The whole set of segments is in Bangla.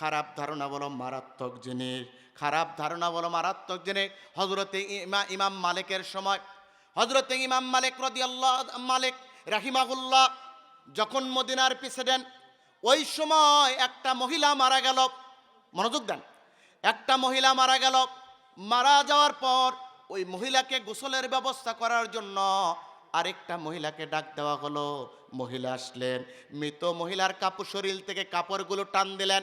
খারাপ ধারণা বলো মারাত্মক জিনিস, খারাপ ধারণা বলো মারাত্মক জিনিস। হজরতে ইমা, ইমাম মালিকের সময় হজরতে ইমাম মালিক রদি আল্লাহ মালিক রাহিমাহুল্লাহ যখন মদিনার প্রেসিডেন্ট, ওই সময় একটা মহিলা মারা গেল। মনোযোগ দেন। একটা মহিলা মারা গেল। মারা যাওয়ার পর ওই মহিলাকে গোসলের ব্যবস্থা করার জন্য আরেকটা মহিলাকে ডাক দেওয়া হলো। মহিলা আসলেন। মৃত মহিলার কাপড় শরীর থেকে কাপড়গুলো টান দিলেন।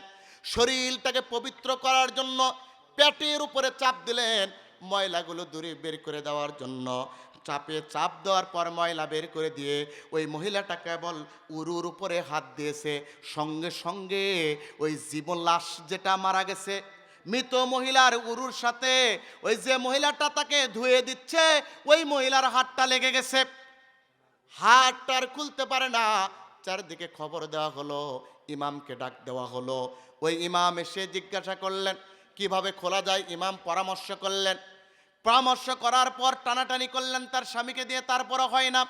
শরীরটাকে পবিত্র করার জন্য পেটের উপরে চাপ দিলেন, ময়লাগুলো দূরে বের করে দেওয়ার জন্য। চাপে চাপ দেওয়ার পর ময়লা বের করে দিয়ে ওই মহিলাটা কেবল উরুর উপরে হাত দিয়েছে। সঙ্গে সঙ্গে ওই জীবন লাশ যেটা মারা গেছে, মৃত মহিলার উরুর সাথে ওই যে মহিলাটা তাকে ধুয়ে দিচ্ছে, ওই মহিলার হাতটা লেগে গেছে। হাতটা আর খুলতে পারে না। চারদিকে খবর দেওয়া হলো ইমামকে ডাক দেওয়া হলো। ওই ইমাম এসে জিজ্ঞাসা করলেন, কীভাবে খোলা যায়? ইমাম পরামর্শ করলেন। পরামর্শ করার পর টানাটানি করলেন তার স্বামীকে দিয়ে, তারপরও হয় না।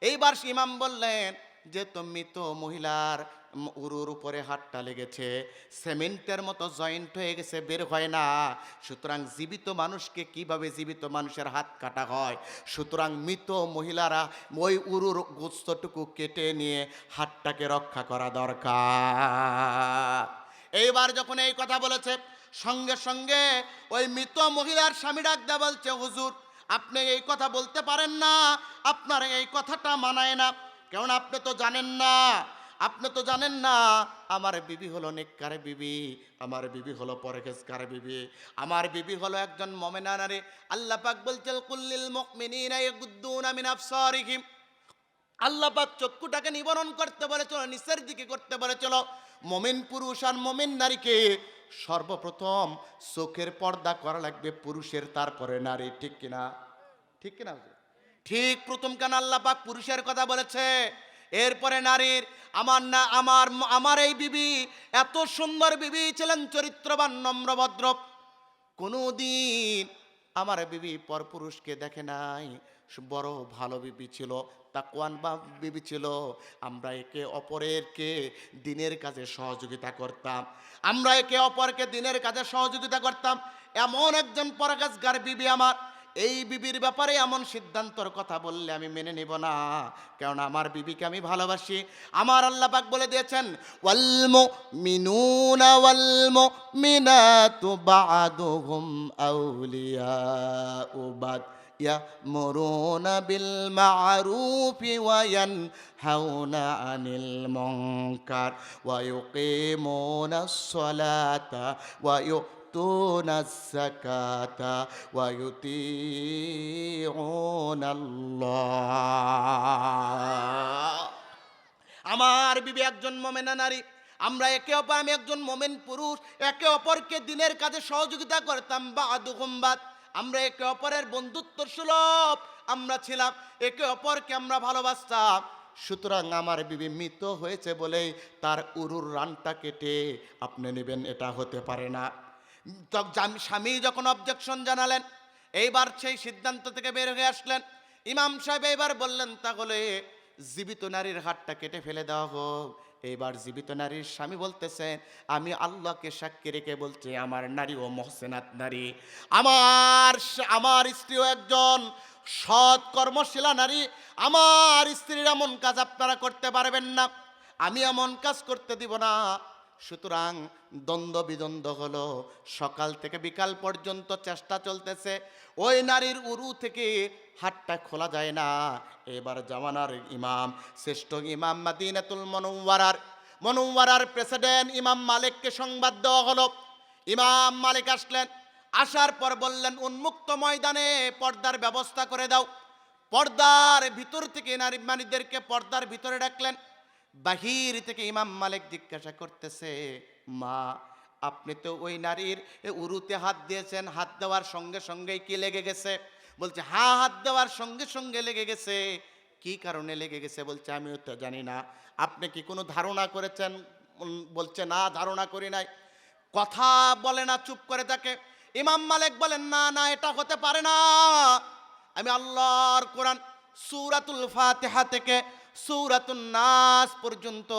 এইবার ইমাম বললেন যে, তুমি মৃত মহিলার উরুর উপরে হাতটা লেগেছে। সিমেন্টের মতো জয়েন্ট হয়ে গেছে, বের হয় না। সুতরাং জীবিত মানুষকে কীভাবে জীবিত মানুষের হাত কাটা হয়? সুতরাং মৃত মহিলারা ওই উরুর গোস্তটুকু কেটে নিয়ে হাতটাকে রক্ষা করা দরকার। এইবার যখন এই কথা বলেছে, সঙ্গে সঙ্গে ওই মৃত মহিলার স্বামী ডাক দেয়া বলছে, হুজুর, আপনি এই কথা বলতে পারেন না। আপনার এই কথাটা মানায় না। কেননা আপনি তো জানেন না। আপনি তো জানেন না, আমার বিবি হলো নেককার বিবি, আমার বিবি হলো পরহেজকার বিবি, আমার বিবি হলো একজন মমেনা নারী। আল্লাহ পাক বলছেন, কুল্লিল মুমিনিনা ইয়াগুদ্দুনা মিন আবসারিহিম। আল্লাহ পাক চক্ষুটাকে নিবারণ করতে বলেছিল, নিচের দিকে করতে বলেছিল। মমিন পুরুষ আর মমিন নারীকে সর্বপ্রথম চোখের পর্দা করা লাগবে পুরুষের, তারপরে নারী। ঠিক কিনা? ঠিক কিনা? ঠিক প্রথম কেন আল্লাহ পাক পুরুষের কথা বলেছে। এরপরে নারীর, আমার না, আমার আমার এই বিবি এত সুন্দর বিবি ছিলেন, চরিত্রবান, নম্রভদ্র। কোনোদিন আমার বিবি পরপুরুষকে দেখে নাই। বড় ভালো বিবি ছিল তাকুয়ান বা বিবি ছিল। আমরা একে অপরেরকে দিনের কাজে সহযোগিতা করতাম। আমরা একে অপরকে দিনের কাজে সহযোগিতা করতাম। এমন একজন পরকাজগার বিবি আমার। এই বিবির ব্যাপারে এমন সিদ্ধান্তর কথা বললে আমি মেনে নিব না কারণ আমার বিবিকে আমি ভালোবাসি আমার আল্লাহ পাক বলে দিয়েছেন ওয়ালমু মিনুনা ওয়ালমু মিনাতু বাদুহুম আউলিয়া উবাদ يأمرون بالمعروف وينهون عن المنكر ويقيمون الصلاة ويؤتون الزكاة ويطيعون الله আমার বিবি একজন মোমেনা নারী আমরা একে অপর আমি একজন মোমেন পুরুষ একে অপরকে দিনের কাজে সহযোগিতা করতাম বা আদুকুম্বাদ আমরা একে অপরের বন্ধুত্ব সুলভ আমরা ছিলাম একে অপরকে আমরা ভালোবাসতাম সুতরাং আমার বিবি মৃত হয়েছে বলেই তার উরুর রানটা কেটে আপনি নেবেন এটা হতে পারে না তো জাম- স্বামী যখন অবজেকশন জানালেন, এইবার সেই সিদ্ধান্ত থেকে বের হয়ে আসলেন। ইমাম সাহেব এবার বললেন, তাহলে জীবিত নারীর হাতটা কেটে ফেলে দেওয়া হোক। এইবার জীবিত নারীর স্বামী বলতেছেন আমি আল্লাহকে সাক্ষী রেখে বলছি, আমার নারী ও মহসেনাত নারী। আমার আমার স্ত্রীও একজন সৎ কর্মশীলা নারী। আমার স্ত্রীর এমন কাজ আপনারা করতে পারবেন না। আমি এমন কাজ করতে দিব না। সুতরাং দ্বন্দ্ব বিদ্বন্দ্ব হলো সকাল থেকে বিকাল পর্যন্ত চেষ্টা চলতেছে। ওই নারীর উরু থেকে হাতটা খোলা যায় না। এবার জামানার ইমাম, শ্রেষ্ঠ ইমাম মাদিনাতুল মনোয়ারার মনোয়ারার প্রেসিডেন্ট ইমাম মালিককে সংবাদ দেওয়া হলো। ইমাম মালিক আসলেন, আসার পর বললেন, উন্মুক্ত ময়দানে পর্দার ব্যবস্থা করে দাও। পর্দার ভিতর থেকে নারী মানিদেরকে পর্দার ভিতরে ডাকলেন। বাহির থেকে ইমাম মালিক জিজ্ঞাসা করতেছে, মা, আপনি তো ওই নারীর উরুতে হাত দিয়েছেন, হাত দেওয়ার সঙ্গে সঙ্গেই কি লেগে গেছে? বলছে হ্যাঁ হাত দেওয়ার সঙ্গে সঙ্গে লেগে গেছে। কি কারণে লেগে গেছে? বলছে, আমিও তো জানি না। আপনি কি কোনো ধারণা করেছেন? বলছে, না, ধারণা করি নাই। কথা বলে না, চুপ করে থাকে। ইমাম মালিক বলেন, না না, এটা হতে পারে না। আমি আল্লাহর কোরআন সূরাতুল ফাতিহা থেকে নাস পর্যন্ত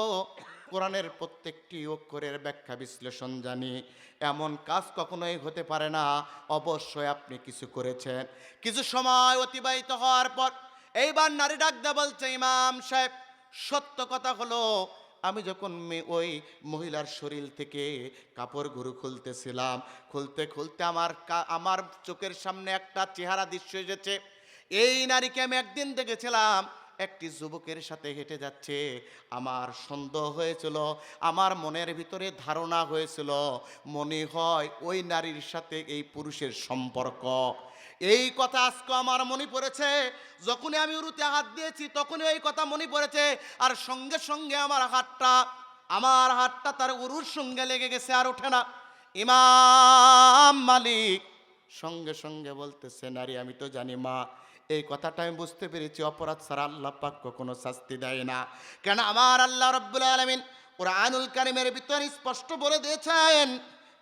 কোরআনের প্রত্যেকটি অক্ষরের ব্যাখ্যা বিশ্লেষণ জানি। এমন কাজ কখনোই হতে পারে না। অবশ্যই আপনি কিছু করেছেন। কিছু সময় অতিবাহিত হওয়ার পর এইবার নারী ডাকদা বলছে, ইমাম সাহেব, সত্য কথা হলো, আমি যখন ওই মহিলার শরীর থেকে কাপড় গুরু খুলতেছিলাম, খুলতে খুলতে আমার আমার চোখের সামনে একটা চেহারা দৃশ্য এসেছে। এই নারীকে আমি একদিন দেখেছিলাম একটি যুবকের সাথে হেঁটে যাচ্ছে। আমার সন্দেহ হয়েছিল, আমার মনের ভিতরে ধারণা হয়েছিল, মনে হয় ওই নারীর সাথে এই পুরুষের সম্পর্ক। এই কথা আজকে আমার মনে পড়েছে, যখনই আমি উরুতে হাত দিয়েছি তখনই এই কথা মনে পড়েছে, আর সঙ্গে সঙ্গে আমার হাতটা আমার হাতটা তার উরুর সঙ্গে লেগে গেছে আর ওঠে না। ইমাম মালিক সঙ্গে সঙ্গে বলতেছে, নারী, আমি তো জানি মা এই কথাটা আমি বুঝতে পেরেছি, অপরাধ ছাড়া আল্লাহ পাক কখনো শাস্তি দেয় না। কেন আমার আল্লাহ রব্বুল আলমিন কোরআনুল কারিমের ভিতরে স্পষ্ট বলে দিয়েছেন,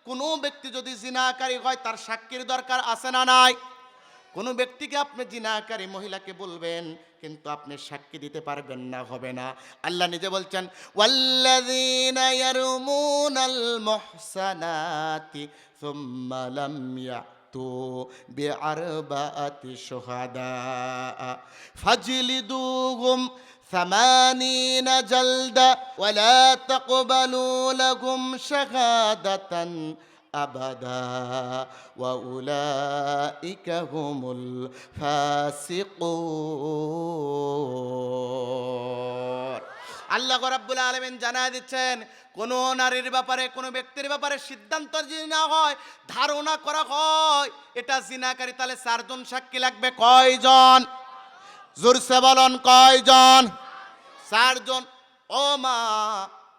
কোনো ব্যক্তি যদি জিনাকারী হয় তার সাক্ষীর দরকার আছে না নাই? কোনো ব্যক্তিকে আপনি জিনাকারী মহিলাকে বলবেন, কিন্তু আপনি সাক্ষী দিতে পারবেন না, হবে না। আল্লাহ নিজে বলছেন, ওয়াল্লাযীনা ইয়ারমুনাল মুহসানাতি সুম্মা লাম ইয়াতু বিআরবাআতি শুহাদা ফাজলিদুহুম ثمانين جلدة ولا تقبلوا لهم شهادة أبدا وأولئك هم الفاسقون আল্লাহ রাব্বুল আলমিন জানা দিচ্ছেন, কোনো নারীর ব্যাপারে, কোনো ব্যক্তির ব্যাপারে সিদ্ধান্ত যদি না হয়, ধারণা করা হয়, এটা জিনাকারী, তাহলে চারজন সাক্ষী লাগবে কয়জন? জোরসে বলন কয়জন? চারজন। ও মা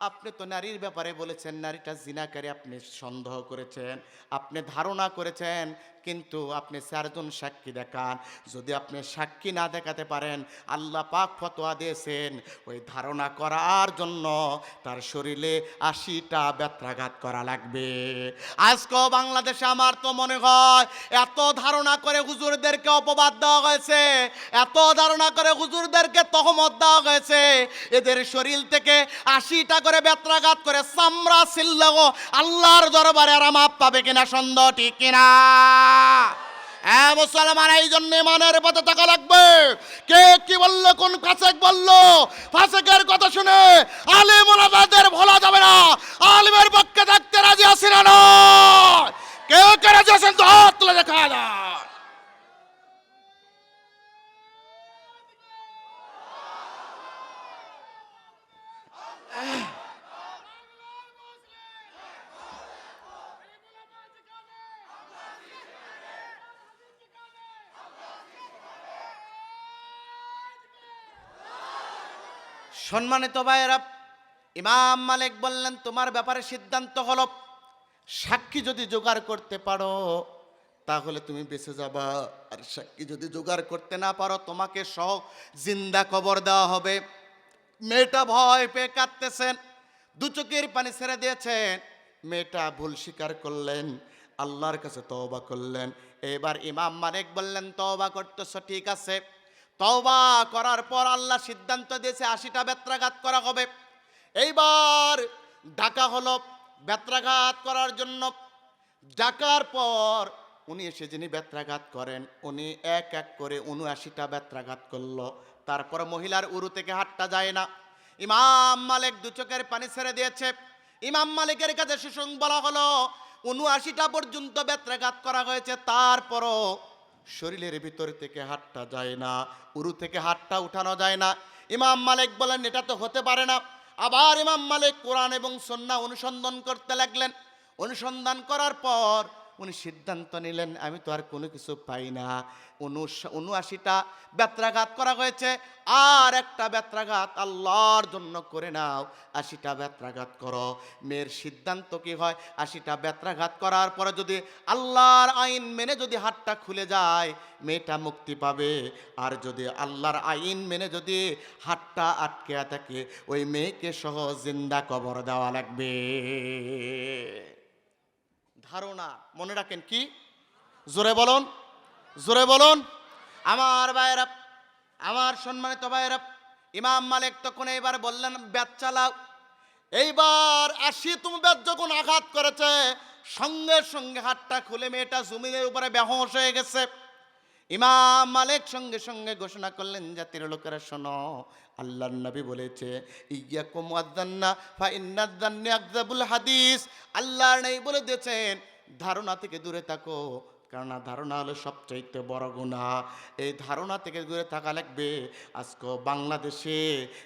আপনি তো নারীর ব্যাপারে বলেছেন, নারীটা জিনাকারী আপনি সন্দেহ করেছেন, আপনি ধারণা করেছেন, কিন্তু আপনি চারজন সাক্ষী দেখান। যদি আপনি সাক্ষী না দেখাতে পারেন, আল্লাহ পাক ফতোয়া দিয়েছেন, ওই ধারণা করার জন্য তার শরীরে আশিটা ব্যত্রাঘাত করা লাগবে। আজকেও বাংলাদেশে আমার তো মনে হয়, এত ধারণা করে হুজুরদেরকে অপবাদ দেওয়া হয়েছে, এত ধারণা করে হুজুরদেরকে তহমত দেওয়া হয়েছে, এদের শরীর থেকে আশিটা করে ব্যত্রাঘাত করে, চামড়া সিল্লাগ আল্লাহর দরবারে আর মাপ পাবে কিনা সন্দেহ ঠিক কিনা? হ্যাঁ মুসলমান, এই জন্য মানের পথে থাকা লাগবে। কে কি বলল, কোন ফাঁসেক বলল? ফাঁসেকের কথা শুনে আলিম ওলামাদের ভোলা যাবে না আলিমের পক্ষে থাকতে রাজি আছি না নয় কে কে রাজি আছেন তো হাত তুলে দেখা যায় সম্মানিত ভাইয়েরা, ইমাম মালিক বললেন, তোমার ব্যাপারে সিদ্ধান্ত হলো, সাক্ষী যদি জোগাড় করতে পারো, তাহলে তুমি বেঁচে যাবা। আর সাক্ষী যদি জোগাড় করতে না পারো, তোমাকে সহ জিন্দা কবর দেওয়া হবে। মেয়েটা ভয় পেয়ে কাঁদতেছেন, দু চোখের পানি ছেড়ে দিয়েছেন। মেয়েটা ভুল স্বীকার করলেন, আল্লাহর কাছে তওবা করলেন। এবার ইমাম মালিক বললেন, তওবা করতেছ, ঠিক আছে। তওবা করার পর আল্লাহ সিদ্ধান্ত দিয়েছে, আশিটা বেত্রাঘাত করা হবে। এইবার ডাকা হলো বেত্রাঘাত করার জন্য। ডাকার পর উনি এসে যিনি বেত্রাঘাত করেন, উনি এক এক করে উনআশিটা বেত্রাঘাত করল। তারপর মহিলার উরু থেকে হাতটা যায় না। ইমাম মালিক দু চোখের পানি ছেড়ে দিয়েছে। ইমাম মালিকের কাছে সুসং বলা হলো, উনআশিটা পর্যন্ত বেত্রাঘাত করা হয়েছে। তারপরও শরীরের ভিতর থেকে হাতটা যায় না, উরু থেকে হাতটা উঠানো যায় না। ইমাম মালিক বলেন, এটা তো হতে পারে না। আবার ইমাম মালিক কোরআন এবং সন্না অনুসন্ধান করতে লাগলেন। অনুসন্ধান করার পর উনি সিদ্ধান্ত নিলেন, আমি তো আর কোনো কিছু পাই না। উনআশিটা ব্যত্রাঘাত করা হয়েছে। আর একটা ব্যত্রাঘাত আল্লাহর জন্য করে নাও। আশিটা ব্যত্রাঘাত করো। মেয়ের সিদ্ধান্ত কি হয়? আশিটা ব্যত্রাঘাত করার পরে যদি আল্লাহর আইন মেনে যদি হাতটা খুলে যায়, মেয়েটা মুক্তি পাবে। আর যদি আল্লাহর আইন মেনে যদি হাতটা আটকে থাকে, ওই মেয়েকে সহ জিন্দা কবর দেওয়া লাগবে। ধারণা মনে রাখেন কি? জোরে বলুন জোরে বলুন। আমার ভাইয়েরা আমার সম্মানিত ভাইয়েরা ইমাম মালিক তখন এইবার বললেন ব্যাত চালাও। এইবার আসি তুমি ব্যাত যখন আঘাত করেছে, সঙ্গে সঙ্গে হাতটা খুলে মেয়েটা জমিনের উপরে বেহস হয়ে গেছে। ইমাম মালিক সঙ্গে সঙ্গে ঘোষণা করলেন জাতির লোকেরা শোনো, আল্লাহর নবী বলেছে, ইয়াকুম হাদিস। আল্লাহর নেই বলে দিয়েছেন, ধারণা থেকে দূরে থাকো কেননা ধারণা হলো সবচাইতে বড় গুণা। এই ধারণা থেকে দূরে থাকা লাগবে। আজকে বাংলাদেশে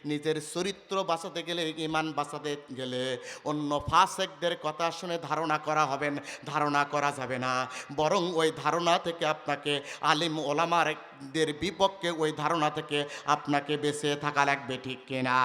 নিজের চরিত্র বাঁচাতে গেলে, ইমান বাঁচাতে গেলে অন্য ফাসেকদের কথা শুনে ধারণা করা হবেন ধারণা করা যাবে না। বরং ওই ধারণা থেকে আপনাকে আলিম ওলামারদের বিপক্ষে ওই ধারণা থেকে আপনাকে বেঁচে থাকা লাগবে, ঠিক কিনা?